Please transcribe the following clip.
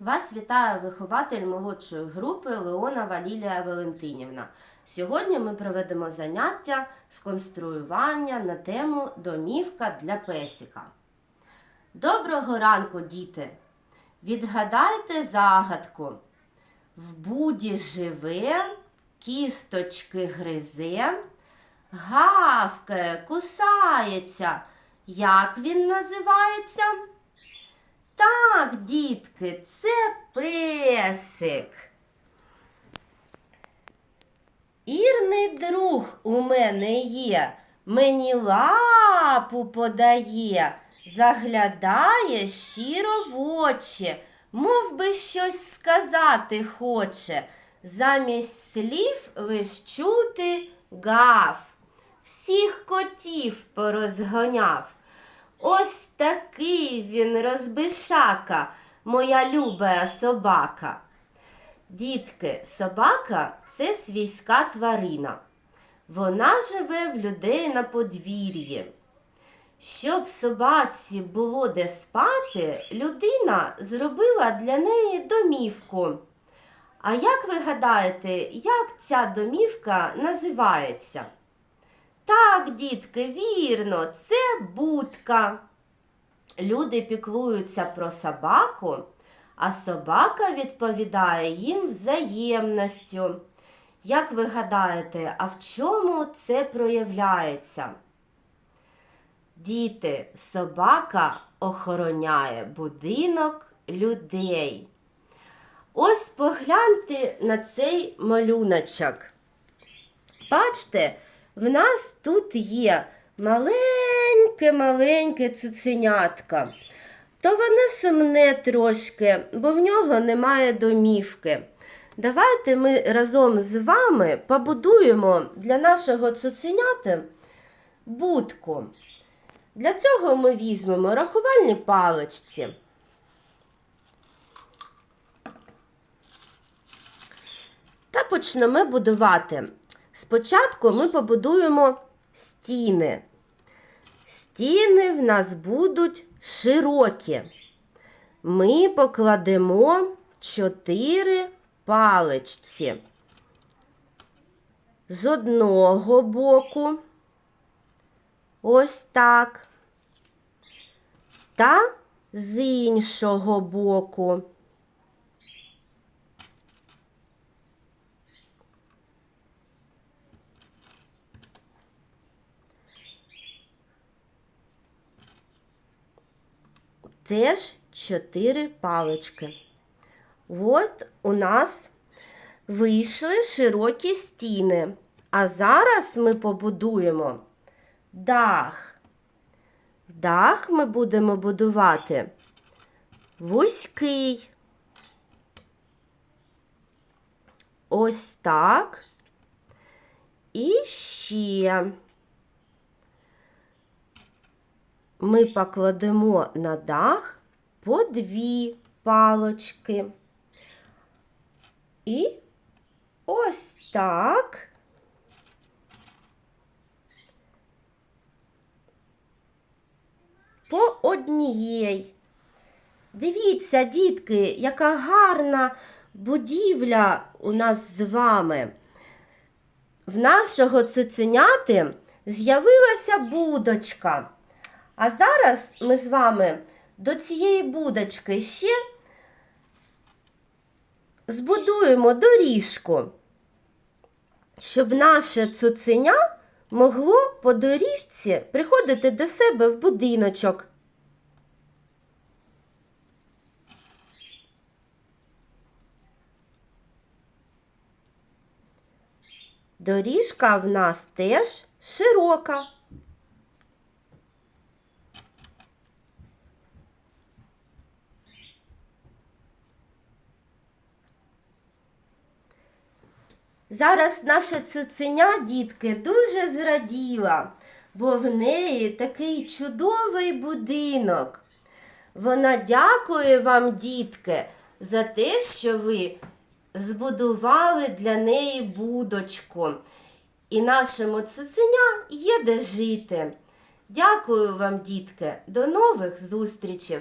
Вас вітає вихователь молодшої групи Леонова Лілія Валентинівна. Сьогодні ми проведемо заняття з конструювання на тему домівка для песика. Доброго ранку, діти! Відгадайте загадку. В буді живе, кісточки гризе, гавкає, кусається. Як він називається? Так, дітки, це песик. Ірний друг у мене є, мені лапу подає, заглядає щиро в очі, мов би щось сказати хоче. Замість слів лиш чути гав. Всіх котів порозгоняв. Ось такий він розбишака, моя люба собака. Дітки, собака це свійська тварина. Вона живе в людей на подвір'ї. Щоб собаці було де спати, людина зробила для неї домівку. А як ви гадаєте, як ця домівка називається? Так, дітки, вірно, це будка. Люди піклуються про собаку, а собака відповідає їм взаємністю. Як ви гадаєте, а в чому це проявляється? Діти, собака охороняє будинок людей. Ось погляньте на цей малюночок. Бачите, в нас тут є маленьке-маленьке цуценятка. То воно сумне трошки, бо в нього немає домівки. Давайте ми разом з вами побудуємо для нашого цуценяти будку. Для цього ми візьмемо рахувальні паличці. Та почнемо будувати. Спочатку ми побудуємо стіни. Стіни в нас будуть широкі. Ми покладемо чотири паличці. З одного боку, ось так, та з іншого боку. Теж чотири палички. От у нас вийшли широкі стіни. А зараз ми побудуємо дах. Дах ми будемо будувати вузький. Ось так. І ще. Ми покладемо на дах по дві палочки. І ось так. По однієї. Дивіться, дітки, яка гарна будівля у нас з вами. В нашого цуценяти з'явилася будочка. А зараз ми з вами до цієї будочки ще збудуємо доріжку, щоб наше цуценя могло по доріжці приходити до себе в будиночок. Доріжка в нас теж широка. Зараз наша цуценя, дітки, дуже зраділа, бо в неї такий чудовий будинок. Вона дякує вам, дітки, за те, що ви збудували для неї будочку. І нашому цуценя є де жити. Дякую вам, дітки, до нових зустрічей!